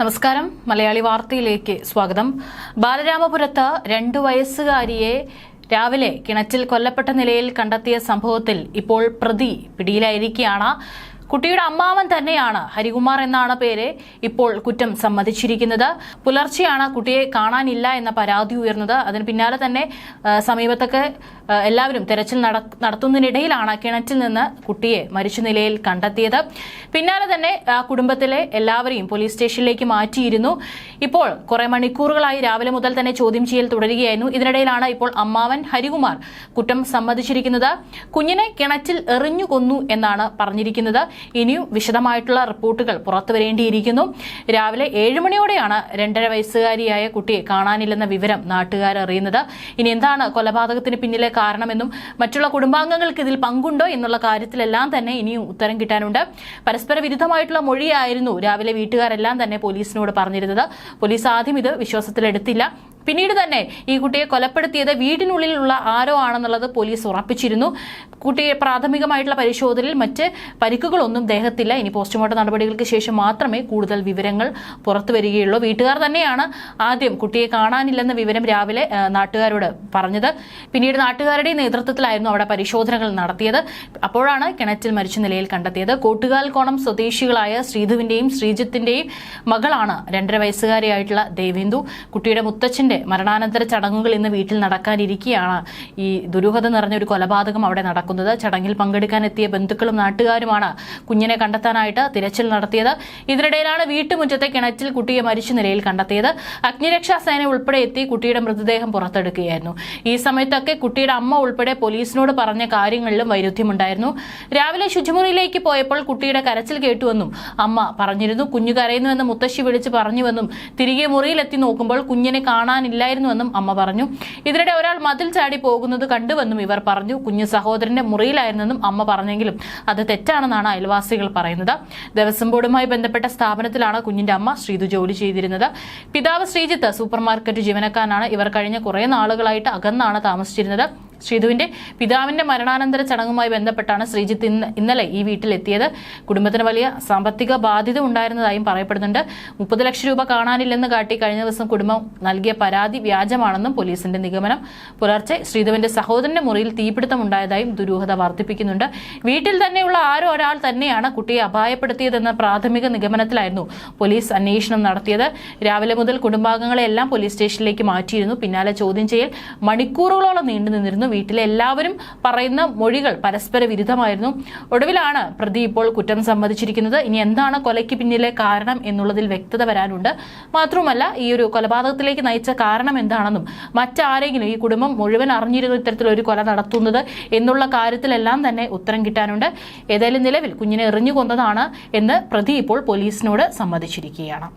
നമസ്കാരം. മലയാളി വാർത്തയിലേക്ക് സ്വാഗതം. ബാലരാമപുരത്ത് രണ്ടു വയസ്സുകാരിയെ രാവിലെ കിണറ്റിൽ കൊല്ലപ്പെട്ട നിലയിൽ കണ്ടെത്തിയ സംഭവത്തിൽ ഇപ്പോൾ പ്രതി പിടിയിലായിരിക്കുകയാണ്. കുട്ടിയുടെ അമ്മാവൻ തന്നെയാണ് ഹരികുമാർ എന്നാണ് പേര് ഇപ്പോൾ കുറ്റം സമ്മതിച്ചിരിക്കുന്നത്. പുലർച്ചെയാണ് കുട്ടിയെ കാണാനില്ല എന്ന പരാതി ഉയർന്നത്. അതിന് പിന്നാലെ തന്നെ സമീപത്തൊക്കെ എല്ലാവരും തെരച്ചിൽ നട- നടത്തുന്നതിനിടയിലാണ് കിണറ്റിൽ നിന്ന് കുട്ടിയെ മരിച്ച നിലയിൽ കണ്ടെത്തിയത്. പിന്നാലെ തന്നെ ആ കുടുംബത്തിലെ എല്ലാവരെയും പോലീസ് സ്റ്റേഷനിലേക്ക് മാറ്റിയിരുന്നു. ഇപ്പോൾ കുറെ മണിക്കൂറുകളായി രാവിലെ മുതൽ തന്നെ ചോദ്യം ചെയ്യൽ തുടരുകയായിരുന്നു. ഇതിനിടയിലാണ് ഇപ്പോൾ അമ്മാവൻ ഹരികുമാർ കുറ്റം സമ്മതിച്ചിരിക്കുന്നത്. കുഞ്ഞിനെ കിണറ്റിൽ എറിഞ്ഞു കൊന്നു എന്നാണ് പറഞ്ഞിരിക്കുന്നത്. ഇനിയും വിശദമായിട്ടുള്ള റിപ്പോർട്ടുകൾ പുറത്തു വരേണ്ടിയിരിക്കുന്നു. രാവിലെ ഏഴ് മണിയോടെയാണ് രണ്ടര വയസ്സുകാരിയായ കുട്ടിയെ കാണാനില്ലെന്ന വിവരം നാട്ടുകാർ അറിയുന്നത്. ഇനി എന്താണ് കൊലപാതകത്തിന് പിന്നിലെ കാരണമെന്നും മറ്റുള്ള കുടുംബാംഗങ്ങൾക്ക് ഇതിൽ പങ്കുണ്ടോ എന്നുള്ള കാര്യത്തിലെല്ലാം തന്നെ ഇനിയും ഉത്തരം കിട്ടാനുണ്ട്. പരസ്പര വിരുദ്ധമായിട്ടുള്ള മൊഴിയായിരുന്നു രാവിലെ വീട്ടുകാരെല്ലാം തന്നെ പോലീസിനോട് പറഞ്ഞിരുന്നത്. പോലീസ് ആദ്യം ഇത് വിശ്വാസത്തിലെടുത്തില്ല. പിന്നീട് തന്നെ ഈ കുട്ടിയെ കൊലപ്പെടുത്തിയത് വീടിനുള്ളിലുള്ള ആരോ ആണെന്നുള്ളത് പോലീസ് ഉറപ്പിച്ചിരുന്നു. കുട്ടിയെ പ്രാഥമികമായിട്ടുള്ള പരിശോധനയിൽ മറ്റ് പരിക്കുകളൊന്നും ദേഹത്തില്ല. ഇനി പോസ്റ്റ്മോർട്ടം നടപടികൾക്ക് ശേഷം മാത്രമേ കൂടുതൽ വിവരങ്ങൾ പുറത്തു വരികയുള്ളൂ. വീട്ടുകാർ തന്നെയാണ് ആദ്യം കുട്ടിയെ കാണാനില്ലെന്ന വിവരം രാവിലെ നാട്ടുകാരോട് പറഞ്ഞത്. പിന്നീട് നാട്ടുകാരുടെ നേതൃത്വത്തിലായിരുന്നു അവിടെ പരിശോധനകൾ നടത്തിയത്. അപ്പോഴാണ് കിണറ്റിൽ മരിച്ച നിലയിൽ കണ്ടെത്തിയത്. കോട്ടുകാൽ കോണം സ്വദേശികളായ ശ്രീധുവിന്റെയും ശ്രീജിത്തിന്റെയും മകളാണ് രണ്ടര വയസ്സുകാരിയായിട്ടുള്ള ദേവേന്ദു. കുട്ടിയുടെ മുത്തച്ഛന്റെ മരണാനന്തര ചടങ്ങുകൾ ഇന്ന് വീട്ടിൽ നടക്കാനിരിക്കുകയാണ് ഈ ദുരൂഹത നിറഞ്ഞ ഒരു കൊലപാതകം അവിടെ നടക്കുന്നത്. ചടങ്ങിൽ പങ്കെടുക്കാൻ എത്തിയ ബന്ധുക്കളും നാട്ടുകാരുമാണ് കുഞ്ഞിനെ കണ്ടെത്താനായിട്ട് തിരച്ചിൽ നടത്തിയത്. ഇതിനിടയിലാണ് വീട്ടുമുറ്റത്തെ കിണറ്റിൽ കുട്ടിയെ മരിച്ച നിലയിൽ കണ്ടെത്തിയത്. അഗ്നിരക്ഷാ സേന ഉൾപ്പെടെ എത്തി കുട്ടിയുടെ മൃതദേഹം പുറത്തെടുക്കുകയായിരുന്നു. ഈ സമയത്തൊക്കെ കുട്ടിയുടെ അമ്മ ഉൾപ്പെടെ പോലീസിനോട് പറഞ്ഞ കാര്യങ്ങളിലും വൈരുദ്ധ്യമുണ്ടായിരുന്നു. രാവിലെ ശുചിമുറിയിലേക്ക് പോയപ്പോൾ കുട്ടിയുടെ കരച്ചിൽ കേട്ടുവെന്നും അമ്മ പറഞ്ഞിരുന്നു. കുഞ്ഞു കരയുന്നുവെന്ന് മുത്തശ്ശി വിളിച്ച് പറഞ്ഞുവെന്നും തിരികെ മുറിയിലെത്തി നോക്കുമ്പോൾ കുഞ്ഞിനെ കാണാനില്ലായിരുന്നുവെന്നും അമ്മ പറഞ്ഞു. ഇതിനിടെ ഒരാൾ മതിൽ ചാടി പോകുന്നത് കണ്ടുവെന്നും ഇവർ പറഞ്ഞു. കുഞ്ഞു സഹോദരന്റെ മുറിയിലായിരുന്നെന്നും അമ്മ പറഞ്ഞെങ്കിലും അത് തെറ്റാണെന്നാണ് അയൽവാസികൾ പറയുന്നത്. ദേവസ്വം ബോർഡുമായി ബന്ധപ്പെട്ട സ്ഥാപനത്തിലാണ് കുഞ്ഞിന്റെ അമ്മ ശ്രീതു ജോലി ചെയ്തിരുന്നത്. പിതാവ് ശ്രീജിത്ത് സൂപ്പർ മാർക്കറ്റ് ജീവനക്കാരനാണ്. ഇവർ കഴിഞ്ഞ കുറേ നാളുകളായിട്ട് അകന്നാണ് താമസിച്ചിരുന്നത്. ശ്രീധുവിന്റെ പിതാവിന്റെ മരണാനന്തര ചടങ്ങുമായി ബന്ധപ്പെട്ടാണ് ശ്രീജിത്ത് ഇന്ന് ഇന്നലെ ഈ വീട്ടിലെത്തിയത്. കുടുംബത്തിന് വലിയ സാമ്പത്തിക ബാധ്യത ഉണ്ടായിരുന്നതായും പറയപ്പെടുന്നുണ്ട്. മുപ്പത് ലക്ഷം രൂപ കാണാനില്ലെന്ന് കാട്ടി കഴിഞ്ഞ ദിവസം കുടുംബം നൽകിയ പരാതി വ്യാജമാണെന്നും പോലീസിന്റെ നിഗമനം. പുലർച്ചെ ശ്രീധുവിന്റെ സഹോദരന്റെ മുറിയിൽ തീപിടുത്തം ഉണ്ടായതായും ദുരൂഹത വർദ്ധിപ്പിക്കുന്നുണ്ട്. വീട്ടിൽ തന്നെയുള്ള ആരോ ഒരാൾ തന്നെയാണ് കുട്ടിയെ അപായപ്പെടുത്തിയതെന്ന പ്രാഥമിക നിഗമനത്തിലായിരുന്നു പോലീസ് അന്വേഷണം നടത്തിയത്. രാവിലെ മുതൽ കുടുംബാംഗങ്ങളെ എല്ലാം പോലീസ് സ്റ്റേഷനിലേക്ക് മാറ്റിയിരുന്നു. പിന്നാലെ ചോദ്യം ചെയ്യൽ മണിക്കൂറുകളോളം നീണ്ടു നിന്നിരുന്നു. വീട്ടിലെ എല്ലാവരും പറയുന്ന മൊഴികൾ പരസ്പര വിരുദ്ധമായിരുന്നു. ഒടുവിലാണ് പ്രതി ഇപ്പോൾ കുറ്റം സമ്മതിച്ചിരിക്കുന്നത്. ഇനി എന്താണ് കൊലയ്ക്ക് പിന്നിലെ കാരണം എന്നുള്ളതിൽ വ്യക്തത വരാനുണ്ട്. മാത്രവുമല്ല ഈ ഒരു കൊലപാതകത്തിലേക്ക് നയിച്ച കാരണം എന്താണെന്നും മറ്റാരെങ്കിലും ഈ കുടുംബം മുഴുവൻ അറിഞ്ഞിരുന്നു ഇത്തരത്തിലൊരു കൊല നടത്തുന്നത് എന്നുള്ള കാര്യത്തിലെല്ലാം തന്നെ ഉത്തരം കിട്ടാനുണ്ട്. ഏതായാലും നിലവിൽ കുഞ്ഞിനെ എറിഞ്ഞു കൊന്നതാണ് എന്ന് പ്രതി ഇപ്പോൾ പോലീസിനോട് സമ്മതിച്ചിരിക്കുകയാണ്.